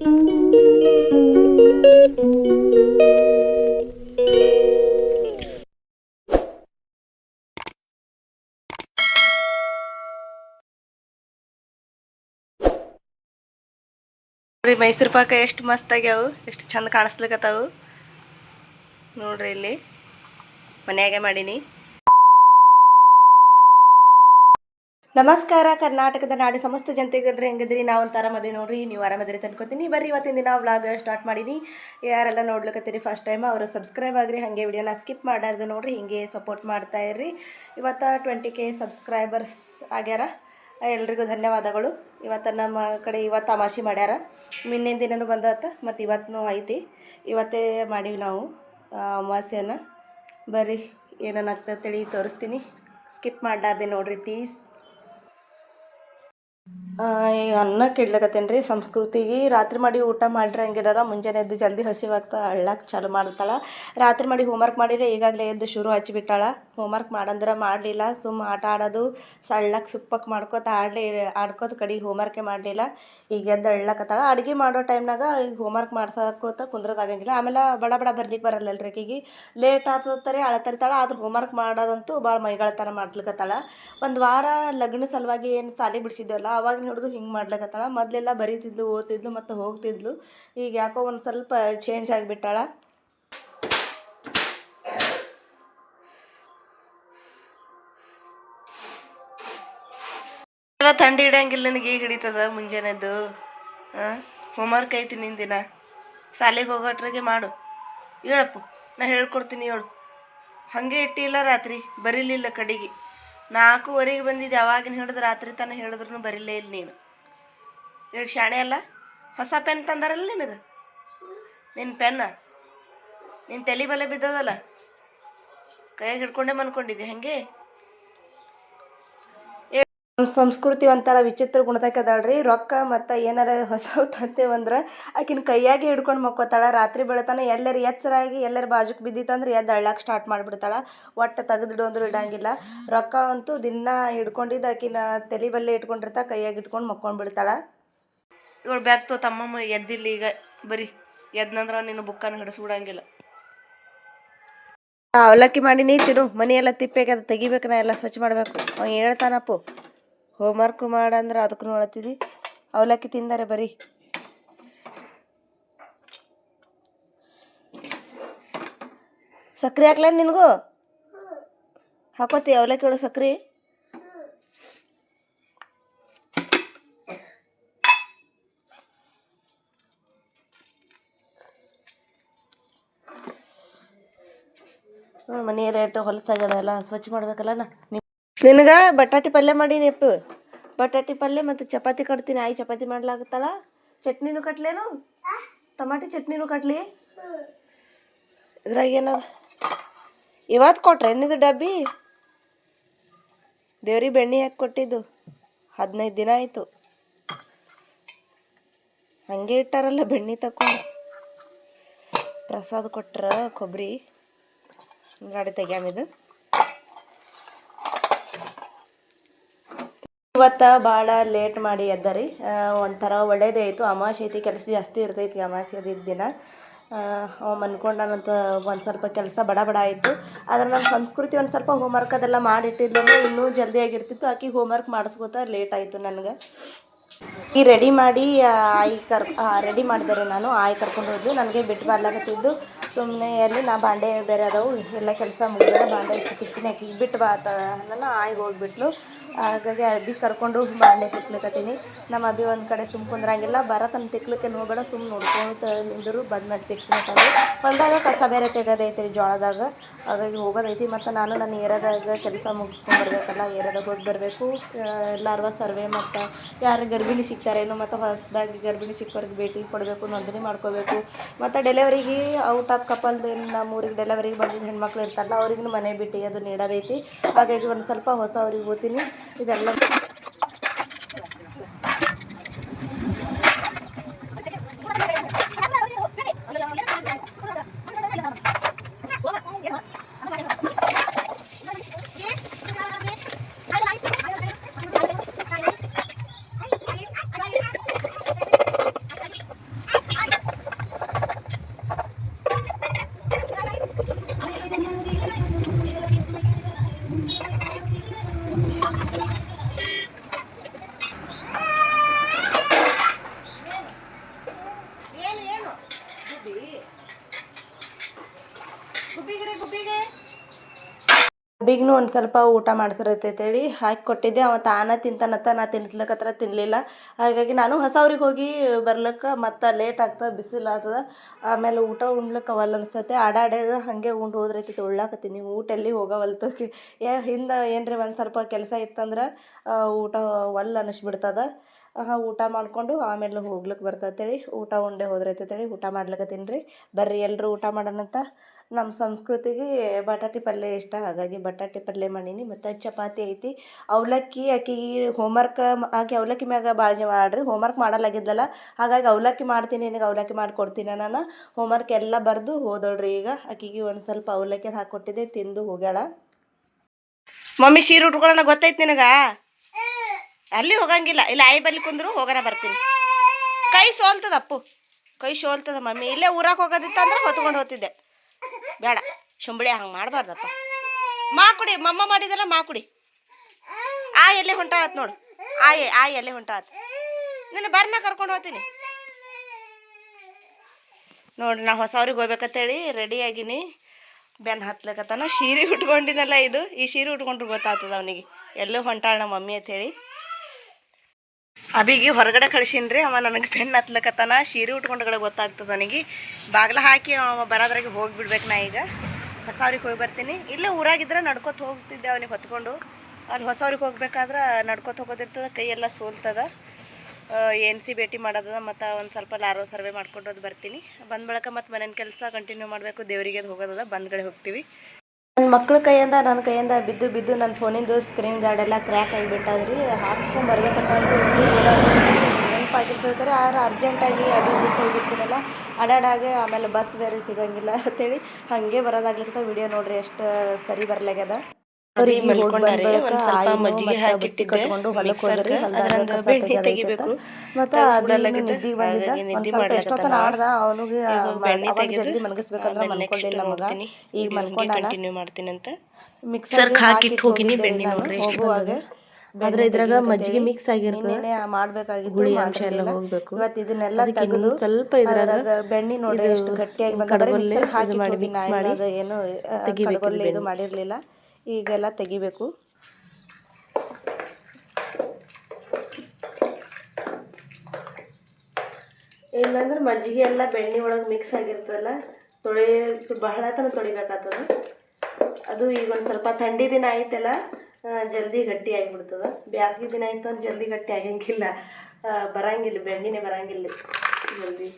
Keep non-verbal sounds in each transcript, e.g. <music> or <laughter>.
ನೋಡ್ರಿ ಮೈಸೂರು ಪಾಕ ಎಷ್ಟು ಮಸ್ತ್ ಆಗ್ಯಾವು ಎಷ್ಟು ಚಂದ ಕಾಣಿಸ್ಲಿಕತ್ತಾವು. ನೋಡ್ರಿ ಇಲ್ಲಿ ಮನ್ಯಾಗೆ ಮಾಡೀನಿ. ನಮಸ್ಕಾರ, ಕರ್ನಾಟಕದ ನಾಡಿ ಸಮಸ್ತ ಜನತೆಗಳ್ರಿ, ಹೆಂಗದ್ರಿ? ನಾವು ಒಂಥರ ಮದುವೆ ನೋಡ್ರಿ, ನೀವು ಆರಾಮದ್ರಿ ತನ್ಕೊತೀನಿ ಬರ್ರಿ, ಇವತ್ತಿನ ದಿನ ವ್ಲಾಗ್ ಸ್ಟಾರ್ಟ್ ಮಾಡೀನಿ. ಯಾರೆಲ್ಲ ನೋಡ್ಲಿಕ್ಕತ್ತೀರಿ ಫಸ್ಟ್ ಟೈಮ್ ಅವರು ಸಬ್ಸ್ಕ್ರೈಬ್ ಆಗ್ರಿ, ಹಾಗೆ ವಿಡಿಯೋನ ಸ್ಕಿಪ್ ಮಾಡಾರ್ದು ನೋಡ್ರಿ, ಹಿಂಗೆ ಸಪೋರ್ಟ್ ಮಾಡ್ತಾ ಇರ್ರಿ. ಇವತ್ತು ಟ್ವೆಂಟಿ ಕೆ ಸಬ್ಸ್ಕ್ರೈಬರ್ಸ್ ಆಗ್ಯಾರ. ಎಲ್ರಿಗೂ ಧನ್ಯವಾದಗಳು. ಇವತ್ತು ನಮ್ಮ ಕಡೆ ಇವತ್ತು ತಮಾಷೆ ಮಾಡ್ಯಾರ. ನಿನ್ನೆ ದಿನನೂ ಬಂದತ್ತ ಮತ್ತು ಇವತ್ತೂ ಐತಿ. ಇವತ್ತೇ ಮಾಡೀವಿ ನಾವು ಅಮಾವಾಸ್ಯನ. ಬರ್ರಿ ಏನೇನಾಗ್ತದೆ ತಿಳಿ ತೋರಿಸ್ತೀನಿ. ಸ್ಕಿಪ್ ಮಾಡಾರ್ದೆ ನೋಡ್ರಿ ಪ್ಲೀಸ್ ಅನ್ನ ಕೆಡ್ಲಕತ್ತೇನೆ ರೀ ಸಂಸ್ಕೃತಿಗೆ ರಾತ್ರಿ ಮಾಡಿ ಊಟ ಮಾಡ್ರಿ ಹಂಗಿರಲ್ಲ ಮುಂಜಾನೆ ಎದ್ದು ಜಲ್ದಿ ಹಸಿವಾಗ್ತಾ ಅಳ್ಳಕ್ಕೆ ಚಾಲು ಮಾಡ್ತಾಳೆ. ರಾತ್ರಿ ಮಾಡಿ ಹೋಮ್ವರ್ಕ್ ಮಾಡಿದ್ರೆ ಈಗಾಗಲೇ ಎದ್ದು ಶುರು ಹಚ್ಚಿಬಿಟ್ಟಾಳ ಹೋಮ್ವರ್ಕ್ ಮಾಡಂದ್ರೆ ಮಾಡಲಿಲ್ಲ ಸುಮ್ಮ ಆಟ ಆಡೋದು ಸಳ್ಳಕ್ಕೆ ಸುಪ್ಪಕ್ಕೆ ಮಾಡ್ಕೋತ ಆಡಲಿ, ಆಡ್ಕೋತ ಕಡೆ ಹೋಮ್ವರ್ಕೇ ಮಾಡಲಿಲ್ಲ. ಈಗ ಎದ್ದು ಅಳ್ಳಕತ್ತಾಳ ಅಡುಗೆ ಮಾಡೋ ಟೈಮ್ನಾಗ ಈಗ ಹೋಮ್ವರ್ಕ್ ಮಾಡ್ಸಕೋತ ಕುಂದ್ರದಾಗಂಗಿಲ್ಲ. ಆಮೇಲೆ ಬಡ ಬಡ ಬರ್ಲಿಕ್ಕೆ ಬರಲ್ಲಲ್ರಿ ಈಗ ಲೇಟ್ ಆತತಾರೆ ಅಳತರ್ತಾಳ. ಆದ್ರೆ ಹೋಮ್ವರ್ಕ್ ಮಾಡೋದಂತೂ ಭಾಳ ಮೈಗಳತನ ಮಾಡ್ಲಿಕತ್ತಾಳ. ಒಂದು ವಾರ ಲಗ್ನ ಸಲುವಾಗಿ ಏನು ಸಾಲಿ ಬಿಡಿಸಿದ್ವಲ್ಲ ಅವಾಗ ಹಿಡಿದು ಹಿಂಗೆ ಮಾಡ್ಲಿಕತ್ತಾಳ. ಮೊದಲೆಲ್ಲ ಬರೀತಿದ್ಲು, ಓದ್ತಿದ್ಲು ಮತ್ತು ಹೋಗ್ತಿದ್ಲು. ಈಗ ಯಾಕೋ ಒಂದು ಸ್ವಲ್ಪ ಚೇಂಜ್ ಆಗಿಬಿಟ್ಟಾಳ. ಥಂಡಿ ಇಡಂಗಿಲ್ಲ ನನಗೆ, ಈಗ ಹಿಡಿತದ ಮುಂಜಾನೆದ್ದು? ಹಾಂ ಹೋಮ್ವರ್ಕ್ ಐತಿ ನಿನ್ನ ದಿನ ಶಾಲೆಗೆ ಹೋಗೋಟ್ರಿಗೆ ಮಾಡು. ಹೇಳಪ್ಪು, ನಾ ಹೇಳ್ಕೊಡ್ತೀನಿ ಹೇಳು. ಹಾಗೆ ಇಟ್ಟಿಲ್ಲ ರಾತ್ರಿ, ಬರೀಲಿಲ್ಲ ಕಡೆಗೆ. ನಾಲ್ಕೂವರೆಗೆ ಬಂದಿದ್ದೆ ಯಾವಾಗಿನ ಹಿಡಿದು ರಾತ್ರಿ ತನಕ ಹೇಳಿದ್ರು ಬರಿಲೇ ಇಲ್ಲ ನೀನು. ಹೇಳಿ ಶಾಣೆ ಅಲ್ಲ, ಹೊಸ ಪೆನ್ ತಂದಾರಲ್ಲ ನಿನಗೆ? ನಿನ್ನ ಪೆನ್ನ? ನಿನ್ನ ತಲೆ ಬಲೆ ಬಿದ್ದದಲ್ಲ? ಕೈಯಾಗ ಹಿಡ್ಕೊಂಡೆ ಮನ್ಕೊಂಡಿದ್ದೆ, ಹಾಗೆ? ನಮ್ಮ ಸಂಸ್ಕೃತಿ ಒಂಥರ ವಿಚಿತ್ರ ಗುಣದಕ್ಕದಾಳ್ರಿ ರೊಕ್ಕ ಮತ್ತು ಏನಾರ ಹೊಸ ತಂತೇವಂದ್ರೆ ಆಕಿನ ಕೈಯಾಗೆ ಹಿಡ್ಕೊಂಡು ಮಕ್ಕೋತಾಳೆ. ರಾತ್ರಿ ಬೆಳತನ ಎಲ್ಲರ ಎಚ್ಚರಾಗಿ ಎಲ್ಲರ ಬಾಜುಕ್ ಬಿದ್ದಿತ್ತಂದ್ರೆ ಎದ್ದು ಅಳ್ಳಕ್ಕೆ ಸ್ಟಾರ್ಟ್ ಮಾಡಿಬಿಡ್ತಾಳೆ. ಒಟ್ಟು ತೆಗೆದಿಡು ಅಂದ್ರೂ ಇಡಂಗಿಲ್ಲ. ರೊಕ್ಕ ಅಂತೂ ದಿನ ಹಿಡ್ಕೊಂಡಿದ್ದು ಆಕಿನ ತಲೆ ಬಲ್ಲೆ ಇಟ್ಕೊಂಡಿರ್ತಾ ಕೈಯಾಗಿ ಇಟ್ಕೊಂಡು ಮಕ್ಕೊಂಡು ಬಿಡ್ತಾಳೆ. ಇವಳು ಬ್ಯಾಗ್ ತೋ ತಮ್ಮಮ್ಮ ಎದ್ದಿಲ್ಲ ಈಗ. ಬರೀ ಎದ್ನಂದ್ರೆ ನೀನು ಬುಕ್ಕನ್ನು ಹಿಡಿಸ್ಬಿಡಂಗಿಲ್ಲ. ಅವಲಕ್ಕಿ ಮಾಡೀನಿ. ತಿನ್ನು ಮನೆಯೆಲ್ಲ ತಿಪ್ಪೆಗೆ ಅದು ತೆಗಿಬೇಕು ನಾ ಎಲ್ಲ ಸ್ವಚ್ಛ ಮಾಡಬೇಕು. ಅವ್ನು ಹೇಳ್ತಾನಪ್ಪು. ಹೋಮ್ವರ್ಕ್ ಮಾಡಂದ್ರೆ ಅದಕ್ಕೂ ನೋಡತ್ತಿದ್ದಿ ಅವಲಕ್ಕಿ ತಿಂದಾರೆ ಬರೀ. ಸಕ್ರೆ ಹಾಕ್ಲ ನಿನಗೂ? ಹಾಕೋತಿ ಅವಲಕ್ಕಿ ಒಳಗೆ ಸಕ್ರಿ? ಮನೆಯಲ್ಲಿ ಎಷ್ಟು ಹೊಲಸಾಗ್ಯದ ಎಲ್ಲ, ಸ್ವಚ್ಛ ಮಾಡ್ಬೇಕಲ್ಲ ನಾ ನಿನಗೆ ಬಟಾಟಿ ಪಲ್ಯ ಮಾಡಿ ನೆಪ್ಪು ಬಟಾಟಿ ಪಲ್ಯ ಮತ್ತು ಚಪಾತಿ ಕಟ್ತೀನಿ. ಆಯಿ ಚಪಾತಿ ಮಾಡ್ಲಾಗುತ್ತಲ್ಲ? ಚಟ್ನಿನೂ ಕಟ್ಲೇನು? ಟಮಾಟಿ ಚಟ್ನಿನೂ ಕಟ್ಲಿ? ಇದ್ರಾಗ ಏನದ? ಇವತ್ತು ಕೊಟ್ರೆ ಏನಿದು ಡಬ್ಬಿ? ದೇವ್ರಿಗೆ ಬೆಣ್ಣೆ ಹಾಕಿ ಕೊಟ್ಟಿದ್ದು. ಹದಿನೈದು ದಿನ ಆಯಿತು. ಹಂಗೆ ಇಟ್ಟಾರಲ್ಲ ಬೆಣ್ಣೆ ತಕೊಂಡು ಪ್ರಸಾದ ಕೊಟ್ರ ಕೊಬ್ಬರಿ ಗಾಡಿ ತೆಗ್ಯಾಮಿದು ಇವತ್ತು ಭಾಳ ಲೇಟ್ ಮಾಡಿ ಎದ್ದರಿ. ಒಂಥರ ಒಳ್ಳೇದೇ ಆಯಿತು ಐತಿ, ಕೆಲಸ ಜಾಸ್ತಿ ಇರ್ತೈತಿ ಅಮಾವಾಸ್ಯೆ ದಿನ. ಅವ ಮನ್ಕೊಂಡಾನಂತ ಒಂದು ಸ್ವಲ್ಪ ಕೆಲಸ ಬಡ ಬಡ ಆಯಿತು. ಆದ್ರೆ ನಮ್ಮ ಸಂಸ್ಕೃತಿ ಒಂದು ಸ್ವಲ್ಪ ಹೋಮ್ವರ್ಕ್ ಅದೆಲ್ಲ ಮಾಡಿಟ್ಟಿದ್ದಂದ್ರೆ ಇನ್ನೂ ಜಲ್ದಿ ಆಗಿರ್ತಿತ್ತು. ಆಕಿ ಹೋಮ್ವರ್ಕ್ ಮಾಡಿಸ್ಕೋತ ಲೇಟ್ ಆಯಿತು ನನಗೆ. ಈ ರೆಡಿ ಮಾಡಿ ಆಯಿ ಕರ್ ರೆಡಿ ಮಾಡಿದರೆ ನಾನು. ಆಯಿ ಕರ್ಕೊಂಡು ಹೋದ್ಲು ನನಗೆ ಬಿಟ್ಟು ಬರ್ಲಾಕತ್ತಿದ್ದು. ಸುಮ್ಮನೆ ಅಲ್ಲಿ ನಾ ಬಾಂಡೆ ಬೇರೆ ಅದಾವು. ಎಲ್ಲ ಕೆಲಸ ಮುಗಿದ್ರೆ ಬಾಂಡೆ ಸಿಕ್ತೀನಿ. ಆಕೆ ಬಿಟ್ಟು ಬಾ ಅಂತ ನಾನು ಆಯಿಗೆ ಹೋಗ್ಬಿಟ್ಲು. ಹಾಗಾಗಿ ಅಡ್ಡಿ ಕರ್ಕೊಂಡು ಬಾಂಡೆ ತಿಕ್ಲಿಕತ್ತೀನಿ. ನಮ್ಮ ಅಬ್ಬಿ ಒಂದು ಕಡೆ ಸುಮ್ ಕುಂದ್ರಂಗಿಲ್ಲ. ಬರತನ ತಿಕ್ಲಿಕ್ಕೆ ಹೋಗಬೇಡ ಸುಮ್ ನೋಡ್ಕೊಂಡು ನಿಂದರು ಬಂದ್ಮೇಲೆ ತಿಕ್ಬೇಕಂದ್ರೆ ಹೊಲ್ದಾಗ ಕಸ ಬೇರೆ ತೆಗೋದೈತಿ ರೀ ಜೋಳದಾಗ. ಹಾಗಾಗಿ ಹೋಗೋದೈತಿ. ಮತ್ತು ನಾನು ನನ್ನ ಏರದಾಗ ಕೆಲಸ ಮುಗಿಸ್ಕೊಂಡು ಬರಬೇಕಲ್ಲ, ಏರಿಯಾದಾಗ ಹೋಗಿ ಬರಬೇಕು. ಎಲ್ಲಾರ್ವ ಸರ್ವೆ ಮತ್ತು ಯಾರು ಗರ್ಭಿಣಿ ಸಿಗ್ತಾರೇನು ಮತ್ತು ಹೊಸದಾಗಿ ಗರ್ಭಿಣಿ ಸಿಕ್ಕೋರಿಗೆ ಭೇಟಿ ಕೊಡಬೇಕು, ನೋಂದಣಿ ಮಾಡ್ಕೋಬೇಕು. ಮತ್ತು ಡೆಲಿವರಿಗೆ ಔಟ್ ಆಫ್ ಕಪಲ್ದು ನಮ್ಮ ಊರಿಗೆ ಡೆಲಿವರಿಗೆ ಬಂದಿದ್ದು ಹೆಣ್ಮಕ್ಳು ಇರ್ತಾರಲ್ಲ ಅವ್ರಿಗೂ ಮನೆ ಬಿಟ್ಟು ಅದು ನೀಡೋದೈತಿ. ಹಾಗಾಗಿ ಒಂದು ಸ್ವಲ್ಪ ಹೊಸ ಅವ್ರಿಗೆ ಹೋಗ್ತೀನಿ. ഇതെല്ലാം ಬಿಗ್ನು ಒಂದು ಸ್ವಲ್ಪ ಊಟ ಮಾಡಿಸಿರತ್ತೇಳಿ ಹಾಕಿ ಕೊಟ್ಟಿದ್ದೆ. ಅವ ತಾನ ತಿಂತಾನತ್ತ ನಾ ತಿನ್ಸ್ಲಕತ್ರ ತಿನ್ನಲಿಲ್ಲ ಹಾಗಾಗಿ ನಾನು ಹೊಸವ್ರಿಗೆ ಹೋಗಿ ಬರ್ಲಿಕ್ಕೆ ಮತ್ತೆ ಲೇಟ್ ಆಗ್ತದೆ. ಬಿಸಿಲು ಆಮೇಲೆ ಊಟ ಉಣ್ಲಿಕ್ಕೆ ಅವಲ್ಲ ಅನಿಸ್ತೈತೆ. ಆಡಾಡ್ಯಾಗ ಹಾಗೆ ಉಂಡು ಹೋದ್ರೈತಿ ಉಳ್ಳಾಕತ್ತೀನಿ ಊಟ ಎಲ್ಲಿ ಹೋಗವಲ್ತು ಏ ಹಿಂದೆ ಏನ್ರಿ ಒಂದು ಸ್ವಲ್ಪ ಕೆಲಸ ಇತ್ತಂದ್ರೆ ಊಟ ಒಲ್ಲ ಅನಿಸ್ಬಿಡ್ತದ. ಆಹಾ, ಊಟ ಮಾಡಿಕೊಂಡು ಆಮೇಲೆ ಹೋಗ್ಲಿಕ್ಕೆ ಬರ್ತೈತೇಳಿ. ಊಟ ಉಂಡೆ ಹೋದ್ರೈತೇಳಿ. ಊಟ ಮಾಡ್ಲಿಕ್ಕೆ ತಿನ್ರಿ ಬರ್ರಿ ಎಲ್ಲರೂ ಊಟ ಮಾಡೋಣಂತ. ನಮ್ಮ ಸಂಸ್ಕೃತಿಗೆ ಬಟಾಟಿ ಪಲ್ಯ ಇಷ್ಟ, ಹಾಗಾಗಿ ಬಟಾಟಿ ಪಲ್ಯ ಮಾಡೀನಿ. ಮತ್ತು ಚಪಾತಿ ಐತಿ. ಅವಲಕ್ಕಿ ಆಕಿಗೆ ಹೋಮ್ವರ್ಕ್ ಆಕೆ ಅವಲಕ್ಕಿ ಮ್ಯಾಗ ಬಾಳ್ಜಿ ಮಾಡ್ರಿ. ಹೋಮ್ವರ್ಕ್ ಮಾಡಲಾಗಿದ್ದಲ್ಲ. ಹಾಗಾಗಿ ಅವಲಕ್ಕಿ ಮಾಡ್ತೀನಿ, ನಿನಗೆ ಅವಲಕ್ಕಿ ಮಾಡಿಕೊಡ್ತೀನಿ ನಾನು. ಹೋಮ್ವರ್ಕ್ ಎಲ್ಲ ಬರೆದು ಹೋದಳ್ರಿ ಈಗ. ಆಕಿಗೆ ಒಂದು ಸ್ವಲ್ಪ ಅವಲಕ್ಕಿ ಹಾಕ್ಕೊಟ್ಟಿದ್ದೆ ತಿಂದು ಹೋಗ್ಯಾಳ. ಮಮ್ಮಿ ಶೀರು ಉಟ್ಕೊಳ್ಳೋಣ, ಗೊತ್ತೈತಿ ನಿನಗ? ಅಲ್ಲಿ ಹೋಗಂಗಿಲ್ಲ. ಇಲ್ಲ, ಆಯಿ ಬಲ್ಲಿ ಕುಂದ್ರು ಹೋಗೋಣ ಬರ್ತೀನಿ. ಕೈ ಸೋಲ್ತದಪ್ಪು ಕೈ ಸೋಲ್ತದ ಮಮ್ಮಿ. ಇಲ್ಲೇ ಊರಾಗ ಹೋಗೋದಿತ್ತಂದ್ರೆ ಹೊತ್ಕೊಂಡು ಹೋಗ್ತಿದ್ದೆ ಬೇಡ, ಶುಂಬಳಿ ಹಂಗೆ ಮಾಡಬಾರ್ದಪ್ಪ. ಮಾ ಕುಡಿ, ಮಮ್ಮ ಮಾಡಿದಲ್ಲ ಮಾ ಕುಡಿ. ಆ ಎಲ್ಲಿ ಹೊಂಟಾಳತ್ ನೋಡು ಆಯ್ ಆಯ್ ಎಲ್ಲಿ ಹೊಂಟಾಳತ್. ನಿನ್ನ ಬರ್ನ ಕರ್ಕೊಂಡು ಹೋಗ್ತೀನಿ. ನೋಡ್ರಿ ನಾ ಹೊಸವ್ರಿಗೆ ಹೋಗ್ಬೇಕಂತೇಳಿ ರೆಡಿ ಆಗಿನಿ. ಬೆನ್ ಹತ್ಲಕತ್ತಾನ, ಸೀರೆ ಉಟ್ಕೊಂಡಿನಲ್ಲ ಇದು. ಈ ಸೀರೆ ಉಟ್ಕೊಂಡ್ರೆ ಗೊತ್ತಾಗ್ತದ ಅವನಿಗೆ. ಎಲ್ಲೂ ಹೊಂಟಾಳ ನಮ್ಮ ಮಮ್ಮಿ ಅಂತೇಳಿ. ಅಬಿಗೆ ಹೊರಗಡೆ ಕಳ್ಸೀನಿ ಅವ ನನಗೆ ಪೆನ್ ಹತ್ಲಕತ್ತಾನ, ಸೀರೆ ಉಟ್ಕೊಂಡ್ಗಳ ಗೊತ್ತಾಗ್ತದೆ ನನಗೆ. ಬಾಗ್ಲ ಹಾಕಿ ಅವ ಬರೋದ್ರಾಗೆ ಹೋಗಿಬಿಡ್ಬೇಕು ನಾ ಈಗ. ಹೊಸ ಅವ್ರಿಗೆ ಹೋಗಿ ಬರ್ತೀನಿ. ಇಲ್ಲೇ ಊರಾಗಿದ್ರೆ ನಡ್ಕೊತ ಹೋಗ್ತಿದ್ದೆ ಅವನಿಗೆ ಹೊತ್ಕೊಂಡು. ಅಲ್ಲಿ ಹೊಸವ್ರಿಗೆ ಹೋಗ್ಬೇಕಾದ್ರೆ ನಡ್ಕೊತ ಹೋಗೋದಿರ್ತದೆ ಕೈಯೆಲ್ಲ ಸೋಲ್ತದ. ಎನ್ ಸಿ ಭೇಟಿ ಮಾಡೋದದ ಮತ್ತು ಒಂದು ಸ್ವಲ್ಪ ಲಾರೋ ಸರ್ವೆ ಮಾಡ್ಕೊಂಡು ಅದು ಬರ್ತೀನಿ. ಬಂದ ಬಳಿಕ ಮತ್ತು ಮನೇನ ಕೆಲಸ ಕಂಟಿನ್ಯೂ ಮಾಡಬೇಕು, ದೇವರಿಗೆ ಅದು ಹೋಗೋದದ ಬಂದ್ಗಡೆ ಹೋಗ್ತೀವಿ. ನನ್ನ ಮಕ್ಳ ಕೈಯಿಂದ ನನ್ನ ಕೈಯಿಂದ ಬಿದ್ದು ಬಿದ್ದು ನನ್ನ ಫೋನಿಂದು ಸ್ಕ್ರೀನ್ ಗಾರ್ಡ್ ಎಲ್ಲ ಕ್ರ್ಯಾಕ್ ಆಗಿಬಿಟ್ಟದ್ರಿ. ಹಾಕ್ಸ್ಕೊಂಡು ಬರ್ಬೇಕಂತಂದ್ರೆ ನೆನಪಾಗಿರ್ತದೆ ಆದ್ರೆ ಅರ್ಜೆಂಟಾಗಿ ಅದು ಬಿಟ್ಟು ಹೋಗಿರ್ತೀನಲ್ಲ, ಅಡಾಡಾಗೆ ಆಮೇಲೆ ಬಸ್ ಬೇರೆ ಸಿಗಂಗಿಲ್ಲ ಅಂತೇಳಿ ಹಾಗೆ ಬರೋದಾಗ್ಲಿಕ್ಕೆ ವಿಡಿಯೋ ನೋಡ್ರಿ, ಎಷ್ಟು ಸರಿ ಬರ್ಲಾಗ್ಯದ. ಅವ್ರಿಗೆ ಕಟ್ಕೊಂಡು ಹೊಲಕ್ಕೆ ಹೋದ್ರಿ. ಮತ್ತೆ ಬಂದಿದ್ದ? ಆಡ್ದ ಅವನಿಗೆ ಮಲಗಿಸ್ಬೇಕಂದ್ರ ಮಗ. ಈಗ ಕಂಟಿನ್ಯೂ ಮಾಡ್ತೀನಿ ಅಂತ. ಮಿಕ್ಸರ್ ಹಾಕಿಟ್ಟು ಹೋಗಿನಿ ಬೆಣ್ಣೆ ನೋಡ್ರಿ ಹೋಗುವಾಗ ಆದ್ರೆ ಇದ್ರಾಗ ಮಜ್ಜಿಗೆ ಮಿಕ್ಸ್ ಆಗಿರ್ತದೆ. ನಿನ್ನೆ ಮಾಡ್ಬೇಕಾಗಿತ್ತು ಹುಳಿ ಅಂಶ ಎಲ್ಲ ಹೋಗ್ಬೇಕು. ಇವತ್ತು ಇದನ್ನೆಲ್ಲ ತೆಗೆದು ಸ್ವಲ್ಪ ಇದ್ರಾಗ ಬೆಣ್ಣೆ ನೋಡಿ ಎಷ್ಟು ಗಟ್ಟಿಯಾಗಿ ಬಂದ ಕಡ್ಗೊಲ್ಲೆ ಮಿಕ್ಸರ್ ಹಾಕಿ ಮಾಡಿ ಹೋಗಿ ನಾ ಮಾಡಿ ಅದು ಏನು ತೆಗಿಬೇಕು ಇದು ಇದು ಮಾಡಿರ್ಲಿಲ್ಲ. ಈಗೆಲ್ಲ ತೆಗಿಬೇಕು. ಇಲ್ಲಾಂದ್ರೆ ಮಜ್ಜಿಗೆ ಎಲ್ಲ ಬೆಣ್ಣೆ ಒಳಗೆ ಮಿಕ್ಸ್ ಆಗಿರ್ತದಲ್ಲ, ತೊಳೆ, ಬಹಳ ತನಕ ತೊಳಿಬೇಕಾಗ್ತದ. ಅದು ಈಗ ಒಂದು ಸ್ವಲ್ಪ ಥಂಡಿ ದಿನ ಆಯ್ತಲ್ಲ ಜಲ್ದಿ ಗಟ್ಟಿ ಆಗಿಬಿಡ್ತದ. ಬ್ಯಾಸ್ಗೆ ದಿನ ಆಯ್ತು ಅಂದ್ರೆ ಜಲ್ದಿ ಗಟ್ಟಿ ಆಗಂಗಿಲ್ಲ. ಬರಂಗಿಲ್ಲ, ಬೆಣ್ಣೆನೇ ಬರಂಗಿಲ್ಲ ಜಲ್ದಿ.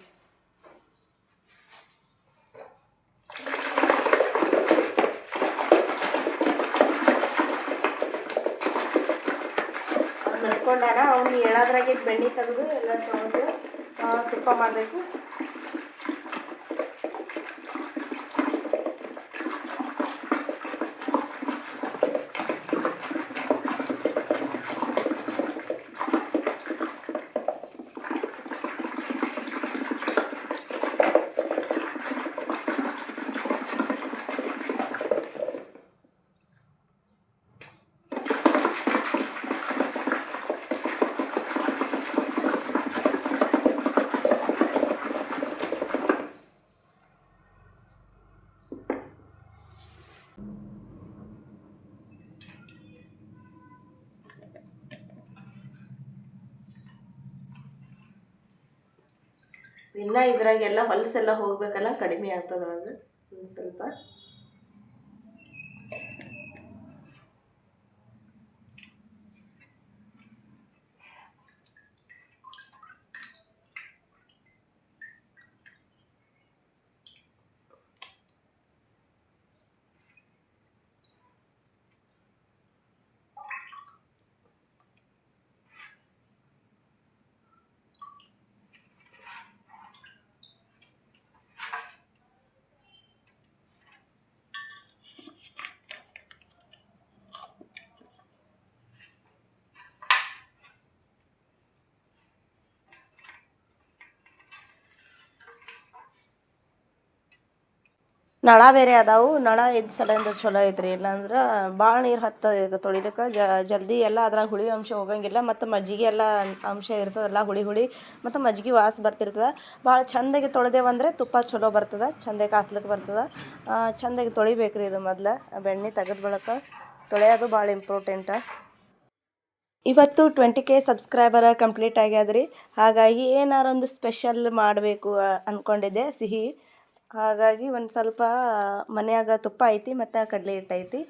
ನಡ್ಕೊಂಡಾನ ಅವ್ನು ಹೇಳೋದ್ರಾಗೆ ಬೆಣ್ಣೆ ತೆಗೆದು ಎಲ್ಲ ತೊಗೊಂಡು ತುಪ್ಪ ಮಾಡಬೇಕು. ಇನ್ನ ಇದ್ರಾಗೆಲ್ಲ ಹೊಲಸೆಲ್ಲ ಹೋಗ್ಬೇಕಲ್ಲ ಕಡಿಮೆ ಆಗ್ತದ ಒಂದು ಸ್ವಲ್ಪ. ನಳ ಬೇರೆ ಅದಾವು. ನಳ ಇದ್ದ ಸಲಿಂದ ಚಲೋ ಐತ್ರಿ. ಇಲ್ಲಾಂದ್ರೆ ಭಾಳ ನೀರು ಹತ್ತ ಈಗ ತೊಳಿಲಿಕ್ಕೆ. ಜಲ್ದಿ ಎಲ್ಲ ಅದ್ರಾಗ ಹುಳಿ ಅಂಶ ಹೋಗಂಗಿಲ್ಲ. ಮತ್ತು ಮಜ್ಜಿಗೆ ಎಲ್ಲ ಅಂಶ ಇರ್ತದಲ್ಲ, ಹುಳಿ ಹುಳಿ. ಮತ್ತು ಮಜ್ಜಿಗೆ ವಾಸ ಬರ್ತಿರ್ತದೆ. ಭಾಳ ಚಂದಾಗಿ ತೊಳೆದೇವಂದ್ರೆ ತುಪ್ಪ ಚಲೋ ಬರ್ತದೆ. ಚಂದಾಗಿ ಕಾಸ್ಲಿಕ್ಕೆ ಬರ್ತದೆ. ಚಂದಾಗಿ ತೊಳಿಬೇಕ್ರಿ ಇದು ಮೊದಲು. ಬೆಣ್ಣೆ ತೆಗೆದು ಬಳಕ. ತೊಳೆಯೋದು ಭಾಳ ಇಂಪಾರ್ಟೆಂಟ. ಇವತ್ತು ಟ್ವೆಂಟಿ ಕೆ ಸಬ್ಸ್ಕ್ರೈಬರ್ ಕಂಪ್ಲೀಟ್ ಆಗ್ಯಾದ್ರಿ. ಹಾಗಾಗಿ ಏನಾರೊಂದು ಸ್ಪೆಷಲ್ ಮಾಡಬೇಕು ಅಂದ್ಕೊಂಡಿದ್ದೆ ಸಿಹಿ. ಹಾಗಾಗಿ ಒಂದು ಸ್ವಲ್ಪ ಮನ್ಯಾಗ ತುಪ್ಪ ಐತಿ ಮತ್ತು ಕಡಲೆ ಹಿಟ್ಟು ಐತಿ.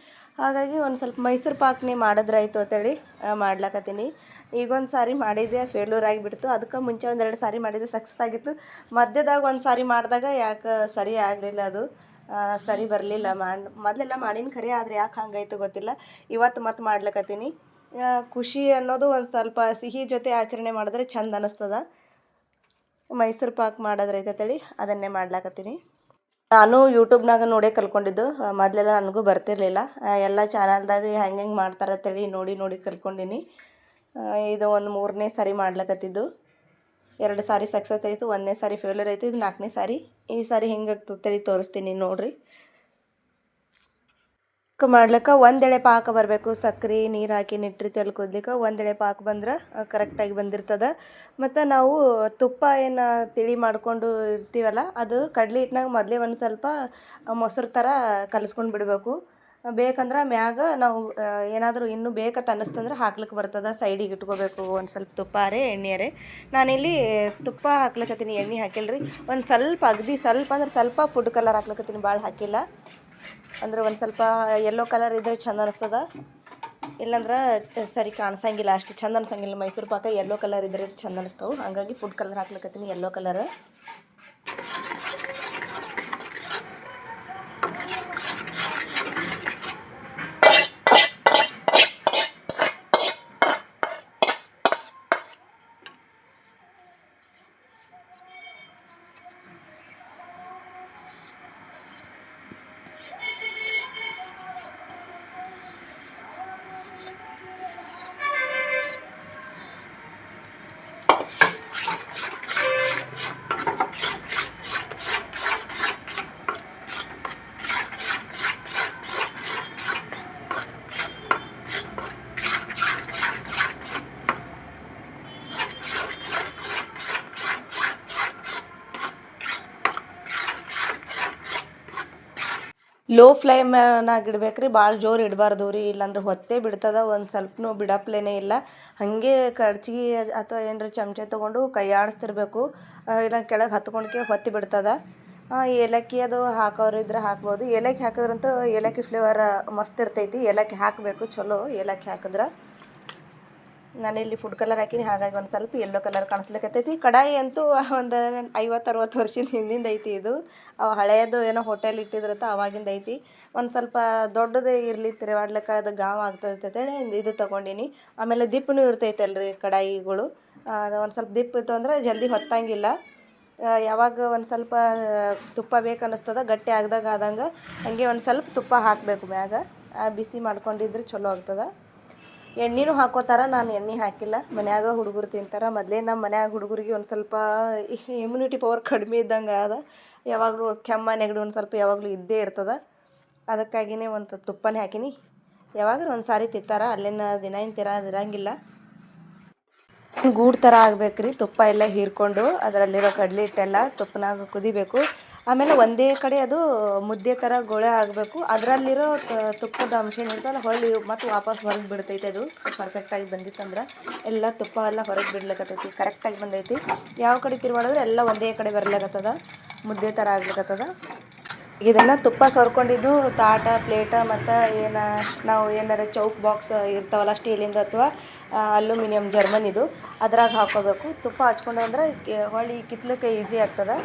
ಹಾಗಾಗಿ ಒಂದು ಸ್ವಲ್ಪ ಮೈಸೂರು ಪಾಕ್ನೇ ಮಾಡಿದ್ರಾಯ್ತು ಅಂತೇಳಿ ಈಗ ಈಗೊಂದು ಸಾರಿ ಮಾಡಿದ್ದೆ, ಫೇಲ್ಯೂರ್ ಆಗಿಬಿಡ್ತು. ಅದಕ್ಕೆ ಮುಂಚೆ ಒಂದೆರಡು ಸಾರಿ ಮಾಡಿದ್ದೆ ಸಕ್ಸಸ್ ಆಗಿತ್ತು. ಮಧ್ಯದಾಗ ಒಂದು ಸಾರಿ ಮಾಡಿದಾಗ ಯಾಕೆ ಸರಿ ಆಗಲಿಲ್ಲ ಅದು. ಸರಿ ಬರಲಿಲ್ಲ ಮಾಡಿ, ಮೊದಲೆಲ್ಲ ಮಾಡಿನ ಖರೆ, ಆದರೆ ಯಾಕೆ ಹಂಗಾಯ್ತು ಗೊತ್ತಿಲ್ಲ. ಇವತ್ತು ಮತ್ತೆ ಮಾಡ್ಲಕತ್ತೀನಿ. ಖುಷಿ ಅನ್ನೋದು ಒಂದು ಸ್ವಲ್ಪ ಸಿಹಿ ಜೊತೆ ಆಚರಣೆ ಮಾಡಿದ್ರೆ ಚಂದ ಅನ್ನಿಸ್ತದ ಮೈಸೂರು ಪಾಕ್ ಮಾಡೋದ್ರೈತೆ ಅಂತೇಳಿ ಅದನ್ನೇ ಮಾಡ್ಲಾಕತ್ತೀನಿ. ನಾನು ಯೂಟ್ಯೂಬ್ನಾಗ ನೋಡೇ ಕಲ್ಕೊಂಡಿದ್ದು ಮೊದಲೆಲ್ಲ ನನಗೂ ಬರ್ತಿರಲಿಲ್ಲ. ಎಲ್ಲ ಚಾನಲ್ದಾಗ ಹೆಂಗೆ ಹೆಂಗೆ ಮಾಡ್ತಾರೆ ಅಂತೇಳಿ ನೋಡಿ ನೋಡಿ ಕಲ್ಕೊಂಡಿನಿ ಇದು ಒಂದು ಮೂರನೇ ಸಾರಿ ಮಾಡ್ಲಕತ್ತಿದ್ದು. ಎರಡು ಸಾರಿ ಸಕ್ಸಸ್ ಆಯಿತು, ಒಂದನೇ ಸಾರಿ ಫೇಲ್ಯೂರ್ ಆಯಿತು, ಇದು ನಾಲ್ಕನೇ ಸಾರಿ. ಈ ಸಾರಿ ಹೆಂಗೆ ಆಗ್ತದೆ ತೋರಿಸ್ತೀನಿ ನೋಡ್ರಿ. ಮಾಡ್ಲಿಕ್ಕೆ ಒಂದೆಳೆ ಪಾಕ ಬರಬೇಕು. ಸಕ್ರೆ ನೀರು ಹಾಕಿ ನಿಟ್ಟಿರ್ತೀವಲ್ಲ ಕುದ್ಲಿಕ್ಕೆ ಒಂದೆಳೆ ಪಾಕ ಬಂದ್ರೆ ಕರೆಕ್ಟಾಗಿ ಬಂದಿರ್ತದೆ. ಮತ್ತು ನಾವು ತುಪ್ಪ ಏನು ತಿಳಿ ಮಾಡ್ಕೊಂಡು ಇರ್ತೀವಲ್ಲ, ಅದು ಕಡಲೆ ಹಿಟ್ಟಿನಾಗ ಮೊದಲೇ ಒಂದು ಸ್ವಲ್ಪ ಮೊಸರು ಥರ ಕಲಿಸ್ಕೊಂಡು ಬಿಡಬೇಕು. ಬೇಕಂದ್ರೆ ಮ್ಯಾಗ ನಾವು ಏನಾದರೂ ಇನ್ನೂ ಬೇಕ ಅನ್ನಿಸ್ತಂದ್ರೆ ಹಾಕ್ಲಿಕ್ಕೆ ಬರ್ತದೆ. ಸೈಡಿಗೆ ಇಟ್ಕೋಬೇಕು ಒಂದು ಸ್ವಲ್ಪ ತುಪ್ಪಾರೆ ರೇ ನಾನಿಲ್ಲಿ ತುಪ್ಪ ಹಾಕ್ಲಿಕತ್ತೀನಿ, ಎಣ್ಣೆ ಹಾಕಿಲ್ಲ ರೀ ಒಂದು ಸ್ವಲ್ಪ ಅಗದಿ ಸ್ವಲ್ಪ ಅಂದ್ರೆ ಸ್ವಲ್ಪ ಫುಡ್ ಕಲರ್ ಹಾಕ್ಲಕತ್ತೀನಿ ಭಾಳ ಹಾಕಿಲ್ಲ. ಅಂದ್ರೆ ಒಂದು ಸ್ವಲ್ಪ ಯೆಲ್ಲೋ ಕಲರ್ ಇದ್ರೆ ಚಂದ ಅನಿಸ್ತದ. ಇಲ್ಲಾಂದ್ರೆ ಸರಿ ಕಾಣಿಸಂಗಿಲ್ಲ ಅಷ್ಟು, ಚಂದ ಅನ್ಸಂಗಿಲ್ಲ. ಮೈಸೂರು ಪಾಕ ಯೆಲ್ಲೋ ಕಲರ್ ಇದ್ರೆ ಚಂದ ಅನಿಸ್ತವೆ. ಹಾಗಾಗಿ ಫುಡ್ ಕಲರ್ ಹಾಕ್ಲಿಕತ್ತೀನಿ ಯೆಲ್ಲೋ ಕಲರ್ ಲೋ ಫ್ಲೇಮ್ನಾಗ ರೀ ಭಾಳ ಜೋರು ಇಡಬಾರ್ದು ರೀ. ಇಲ್ಲಾಂದ್ರೆ ಹೊತ್ತೇ ಬಿಡ್ತದೆ, ಒಂದು ಸ್ವಲ್ಪನೂ ಬಿಡಪ್ಲೇನೇ ಇಲ್ಲ. ಹಾಗೆ ಕಡ್ಚಿಗೆ ಅಥವಾ ಏನರ ಚಮಚ ತೊಗೊಂಡು ಕೈ ಆಡಿಸ್ತಿರ್ಬೇಕು ಇಲ್ಲ ಕೆಳಗೆ ಹತ್ಕೊಂಡ್ಕೆ ಹೊತ್ತಿ ಬಿಡ್ತದೆ. ಏಲಕ್ಕಿ ಅದು ಹಾಕೋರು ಇದ್ರೆ ಹಾಕ್ಬೋದು. ಏಲಕ್ಕಿ ಹಾಕಿದ್ರಂತೂ ಏಲಕ್ಕಿ ಫ್ಲೇವರ್ ಮಸ್ತ್ ಇರ್ತೈತಿ. ಏಲಕ್ಕಿ ಹಾಕಬೇಕು, ಚಲೋ ಏಲಕ್ಕಿ ಹಾಕಿದ್ರೆ. ನಾನಿಲ್ಲಿ ಫುಡ್ ಕಲರ್ ಹಾಕಿನಿ, ಹಾಗಾಗಿ ಒಂದು ಸ್ವಲ್ಪ ಯೆಲ್ಲೋ ಕಲರ್ ಕಾಣಿಸ್ಲಿಕ್ಕತ್ತೈತಿ ಕಡಾಯಿ ಅಂತೂ <laughs> ಒಂದು ಐವತ್ತು, ಅರವತ್ತು ವರ್ಷದ ಹಿಂದಿಂದ ಐತಿ ಇದು. ಅವ ಹಳೆಯದು ಏನೋ ಹೋಟೆಲ್ ಇಟ್ಟಿದ್ರತ್ತ ಅವಾಗಿಂದ ಐತಿ. ಒಂದು ಸ್ವಲ್ಪ ದೊಡ್ಡದು ಇರಲಿ ತಿರುವಾಡ್ಲಿಕ್ಕೆ ಅದು ಗಾವ್ ಆಗ್ತೈತೆ ಇದು ತೊಗೊಂಡಿನಿ. ಆಮೇಲೆ ದಿಪ್ಪನೂ ಇರ್ತೈತಲ್ರಿ ಕಡಾಯಿಗಳು. ಅದು ಒಂದು ಸ್ವಲ್ಪ ದಿಪ್ಪ ಇತ್ತು ಅಂದ್ರೆ ಜಲ್ದಿ ಹೊತ್ತಂಗಿಲ್ಲ. ಯಾವಾಗ ಒಂದು ಸ್ವಲ್ಪ ತುಪ್ಪ ಬೇಕು ಅನ್ನಿಸ್ತದ ಗಟ್ಟಿ ಆಗ್ದಾಗ ಆದಂಗೆ, ಹಂಗೆ ಒಂದು ಸ್ವಲ್ಪ ತುಪ್ಪ ಹಾಕಬೇಕು ಮ್ಯಾಗ. ಬಿಸಿ ಮಾಡ್ಕೊಂಡಿದ್ರೆ ಚಲೋ ಆಗ್ತದೆ. ಎಣ್ಣೆನೂ ಹಾಕೋತಾರ, ನಾನು ಎಣ್ಣೆ ಹಾಕಿಲ್ಲ. ಮನ್ಯಾಗ ಹುಡುಗರು ತಿಂತಾರೆ. ಮೊದಲೇ ನಮ್ಮ ಮನ್ಯಾಗ ಹುಡುಗರಿಗೆ ಒಂದು ಸ್ವಲ್ಪ ಇಮ್ಯುನಿಟಿ ಪವರ್ ಕಡಿಮೆ ಇದ್ದಂಗೆ ಅದ ಯಾವಾಗಲೂ ಕೆಮ್ಮ, ನೆಗಡಿ ಒಂದು ಸ್ವಲ್ಪ ಯಾವಾಗಲೂ ಇದ್ದೇ ಇರ್ತದೆ. ಅದಕ್ಕಾಗಿನೇ ಒಂದು ತುಪ್ಪನೇ ಹಾಕಿನಿ. ಯಾವಾಗಲೂ ಒಂದು ಸಾರಿ ತಿಂತಾರ, ಅಲ್ಲಿನ ದಿನ ಏನು ತಿರ ಇರಂಗಿಲ್ಲ. ಗೂಡು ಥರ ಆಗ್ಬೇಕ್ರಿ. ತುಪ್ಪ ಎಲ್ಲ ಹೀರ್ಕೊಂಡು, ಅದರಲ್ಲಿರೋ ಕಡಲೆ ಹಿಟ್ಟೆಲ್ಲ ತುಪ್ಪನಾಗ ಕುದಿಬೇಕು. ಆಮೇಲೆ ಒಂದೇ ಕಡೆ ಅದು ಮುದ್ದೆ ಥರ ಗೋಳೆ ಆಗಬೇಕು. ಅದರಲ್ಲಿರೋ ತುಪ್ಪದ ಅಂಶ ಏನಿರ್ತಲ್ಲ ಹೊಳ್ಳಿ ಮತ್ತು ವಾಪಸ್ ಹೊರಗೆ ಬಿಡ್ತೈತೆ ಅದು. ಪರ್ಫೆಕ್ಟಾಗಿ ಬಂದಿತ್ತಂದ್ರೆ ಎಲ್ಲ ತುಪ್ಪ ಎಲ್ಲ ಹೊರಗೆ ಬಿಡ್ಲಿಕ್ಕತ್ತೈತಿ ಕರೆಕ್ಟಾಗಿ ಬಂದೈತಿ. ಯಾವ ಕಡೆ ತಿರುವಾಡಿದ್ರೆ ಎಲ್ಲ ಒಂದೇ ಕಡೆ ಬರ್ಲಿಕತ್ತದ, ಮುದ್ದೆ ಥರ ಆಗ್ಲಿಕತ್ತದ. ಇದನ್ನು ತುಪ್ಪ ಸೋರ್ಕೊಂಡಿದ್ದು ತಾಟ, ಪ್ಲೇಟ ಮತ್ತು ಏನು, ನಾವು ಏನಾರ ಚೌಕ್ ಬಾಕ್ಸ್ ಇರ್ತಾವಲ್ಲ, ಸ್ಟೀಲಿಂದ ಅಥವಾ ಅಲ್ಯೂಮಿನಿಯಂ ಜರ್ಮನ್ ಇದು, ಅದ್ರಾಗ ಹಾಕೋಬೇಕು. ತುಪ್ಪ ಹಚ್ಕೊಂಡು ಅಂದ್ರೆ ಹೊಳ್ಳಿ ಕಿತ್ಲಕ್ಕೆ ಈಸಿ ಆಗ್ತದೆ.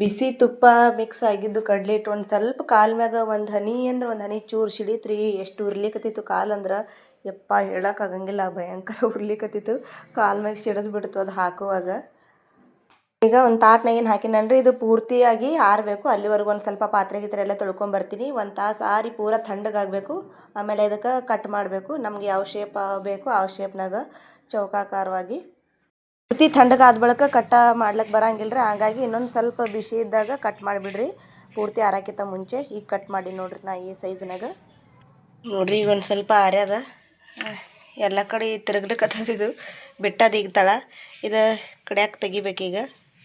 ಬಿಸಿ ತುಪ್ಪ ಮಿಕ್ಸ್ ಆಗಿದ್ದು ಕಡಲೆ ಇಟ್ಟು ಒಂದು ಸ್ವಲ್ಪ ಕಾಲು ಮ್ಯಾಗ ಒಂದು ಹನಿ ಅಂದ್ರೆ ಒಂದು ಹನಿ ಚೂರು ಸಿಡಿತ್ರಿ. ಎಷ್ಟು ಉರ್ಲಿಕತ್ತಿತ್ತು ಕಾಲು ಅಂದ್ರೆ ಯಪ್ಪ ಹೇಳೋಕ್ಕಾಗಂಗಿಲ್ಲ ಭಯಂಕರ ಉರ್ಲಿಕತ್ತಿತ್ತು. ಕಾಲು ಮ್ಯಾಗ ಸಿಡಿದು ಬಿಡ್ತು ಅದು ಹಾಕುವಾಗ. ಈಗ ಒಂದು ತಾಟ್ನಾಗೇನು ಹಾಕಿನಲ್ರಿ ಇದು ಪೂರ್ತಿಯಾಗಿ ಆರಬೇಕು. ಅಲ್ಲಿವರೆಗೂ ಒಂದು ಸ್ವಲ್ಪ ಪಾತ್ರೆ ಗೀತ್ರೆ ಎಲ್ಲ ತೊಳ್ಕೊಂಬರ್ತೀನಿ ಒಂದು ತಾಸು ಆರಿ ಪೂರ ತಣ್ಣಗಾಗಬೇಕು ಆಮೇಲೆ ಇದಕ್ಕೆ ಕಟ್ ಮಾಡಬೇಕು. ನಮ್ಗೆ ಯಾವ ಶೇಪ್ ಬೇಕು, ಆ ಶೇಪ್ನಾಗ ಚೌಕಾಕಾರವಾಗಿ. ಪೂರ್ತಿ ತಣ್ಣಗಾದ ಬಳಿಕ ಕಟ್ಟ ಮಾಡ್ಲಿಕ್ಕೆ ಬರಂಗಿಲ್ಲ ರೀ ಹಾಗಾಗಿ ಇನ್ನೊಂದು ಸ್ವಲ್ಪ ಬಿಸಿ ಇದ್ದಾಗ ಕಟ್ ಮಾಡಿಬಿಡ್ರಿ. ಪೂರ್ತಿ ಆರಾಕಿತ ಮುಂಚೆ ಈಗ ಕಟ್ ಮಾಡಿ ನೋಡ್ರಿ ನಾ ಈ ಸೈಜ್ನಾಗ ನೋಡ್ರಿ ಈಗ ಒಂದು ಸ್ವಲ್ಪ ಆರ್ಯದ ಎಲ್ಲ ಕಡೆ ತಿರುಗ್ಲಿಕ್ಕತ್ತದಿದು ಬಿಟ್ಟದ ಈಗ ತಳ. ಇದು ಕಡ್ಯಾಕ ತೆಗಿಬೇಕೀಗ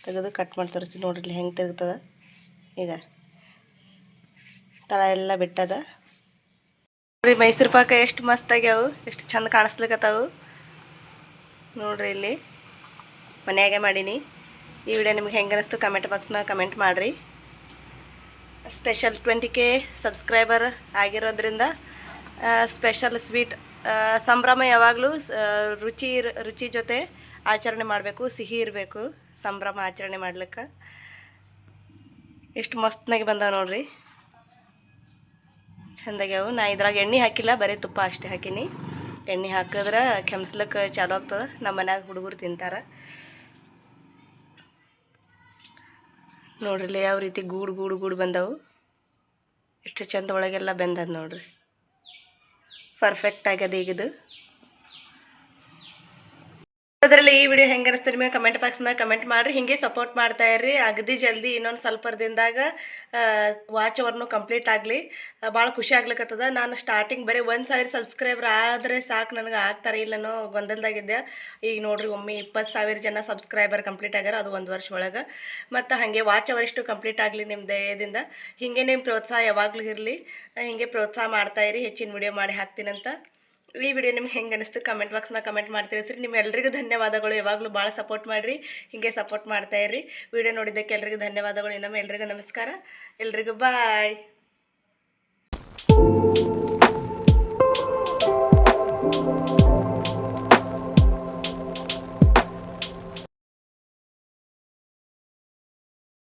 ತೆಗೆದು ಕಟ್ ಮಾಡಿ ತೋರಿಸ್ತೀನಿ ನೋಡ್ರಿ ಹೆಂಗೆ ತಿರುಗ್ತದ. ಈಗ ತಳ ಎಲ್ಲ ಬಿಟ್ಟದ. ನೋಡ್ರಿ ಮೈಸೂರು ಪಾಕ ಎಷ್ಟು ಮಸ್ತ್ ಆಗ್ಯಾವು. ಎಷ್ಟು ಚಂದ ಕಾಣಿಸ್ಲಿಕ್ಕತ್ತಾವು ನೋಡ್ರಿ ಇಲ್ಲಿ. ಮನ್ಯಾಗೆ ಮಾಡೀನಿ. ಈ ವಿಡಿಯೋ ನಿಮ್ಗೆ ಹೆಂಗೆ ಅನಿಸ್ತು ಕಮೆಂಟ್ ಬಾಕ್ಸ್ನ ಕಮೆಂಟ್ ಮಾಡಿರಿ. ಸ್ಪೆಷಲ್ ಟ್ವೆಂಟಿ ಕೆ ಸಬ್ಸ್ಕ್ರೈಬರ್ ಆಗಿರೋದ್ರಿಂದ ಸ್ಪೆಷಲ್ ಸ್ವೀಟ್ ಸಂಭ್ರಮ ಯಾವಾಗಲೂ ರುಚಿ ರುಚಿ ಜೊತೆ ಆಚರಣೆ ಮಾಡಬೇಕು, ಸಿಹಿ ಇರಬೇಕು, ಸಂಭ್ರಮ ಆಚರಣೆ ಮಾಡ್ಲಿಕ್ಕೆ. ಎಷ್ಟು ಮಸ್ತ್ನಾಗಿ ಬಂದಾವ ನೋಡ್ರಿ. ಚಂದಾಗ್ಯಾವು ನಾ ಇದ್ರಾಗ ಎಣ್ಣೆ ಹಾಕಿಲ್ಲ, ಬರೀ ತುಪ್ಪ ಅಷ್ಟೇ ಹಾಕೀನಿ. ಎಣ್ಣೆ ಹಾಕಿದ್ರೆ ಕೆಮ್ಸ್ಲಿಕ್ಕೆ ಚಾಲು ಆಗ್ತದೆ. ನಮ್ಮ ಮನ್ಯಾಗ ಹುಡುಗರು ತಿಂತಾರೆ. ನೋಡ್ರಿ ಯಾವ ರೀತಿ ಗೂಡು ಗೂಡು ಗೂಡು ಬಂದವು. ಎಷ್ಟು ಚಂದ ಒಳಗೆಲ್ಲ ಬೆಂದದ ನೋಡ್ರಿ. ಪರ್ಫೆಕ್ಟ್ ಆಗ್ಯದ ಈಗಿದು. ಅದರಲ್ಲಿ ಈ ವಿಡಿಯೋ ಹೆಂಗೆ ಅನಿಸ್ತು ನಿಮಗೆ ಕಮೆಂಟ್ ಬಾಕ್ಸ್ನಾಗ ಕಮೆಂಟ್ ಮಾಡಿರಿ. ಹಿಂಗೆ ಸಪೋರ್ಟ್ ಮಾಡ್ತಾ ಇರ್ರಿ. ಅಗದಿ ಜಲ್ದಿ ಇನ್ನೊಂದು ಸ್ವಲ್ಪ ದಿನದಾಗ ವಾಚ್ ಅವರ್ನು ಕಂಪ್ಲೀಟ್ ಆಗಲಿ. ಭಾಳ ಖುಷಿ ಆಗ್ಲಿಕ್ಕತ್ತದ ನಾನು ಸ್ಟಾರ್ಟಿಂಗ್ ಬರೀ ಒಂದು ಸಾವಿರ ಸಬ್ಸ್ಕ್ರೈಬರ್ ಆದರೆ ಸಾಕು ನನಗೆ ಆಗ್ತಾರೆ ಇಲ್ಲನೋ ಗೊಂದಲದಾಗಿದ್ದೆ. ಈಗ ನೋಡ್ರಿ ಒಮ್ಮೆ ಇಪ್ಪತ್ತು ಸಾವಿರ ಜನ ಸಬ್ಸ್ಕ್ರೈಬರ್ ಕಂಪ್ಲೀಟ್ ಆಗ್ಯಾರ. ಅದು ಒಂದು ವರ್ಷ ಒಳಗೆ. ಮತ್ತು ಹಾಗೆ ವಾಚ್ ಅವರ್ ಇಷ್ಟು ಕಂಪ್ಲೀಟ್ ಆಗಲಿ ನಿಮ್ಮ ದಯದಿಂದ. ಹೀಗೆ ನಿಮ್ಮ ಪ್ರೋತ್ಸಾಹ ಯಾವಾಗಲೂ ಇರಲಿ. ಹೀಗೆ ಪ್ರೋತ್ಸಾಹ ಮಾಡ್ತಾ ಇರಿ. ಹೆಚ್ಚಿನ ವಿಡಿಯೋ ಮಾಡಿ ಹಾಕ್ತೀನಂತ. ಈ ವಿಡಿಯೋ ನಿಮ್ಗೆ ಹೆಂಗೆ ಅನಿಸ್ತು? ಕಮೆಂಟ್ ಬಾಕ್ಸ್ನ ಕಮೆಂಟ್ ಮಾಡ್ತೀರಿ ಸರಿ ನಿಮ್ಮೆಲ್ಲರಿಗೂ ಧನ್ಯವಾದಗಳು. ಯಾವಾಗಲೂ ಭಾಳ ಸಪೋರ್ಟ್ ಮಾಡಿರಿ. ಹೀಗೆ ಸಪೋರ್ಟ್ ಮಾಡ್ತಾ ಇರ್ರಿ. ವಿಡಿಯೋ ನೋಡಿದ್ದಕ್ಕೆ ಎಲ್ರಿಗೂ ಧನ್ಯವಾದಗಳು. ಇನ್ನೊಮ್ಮೆ ಎಲ್ರಿಗೂ ನಮಸ್ಕಾರ. ಎಲ್ರಿಗೂ ಬಾಯ್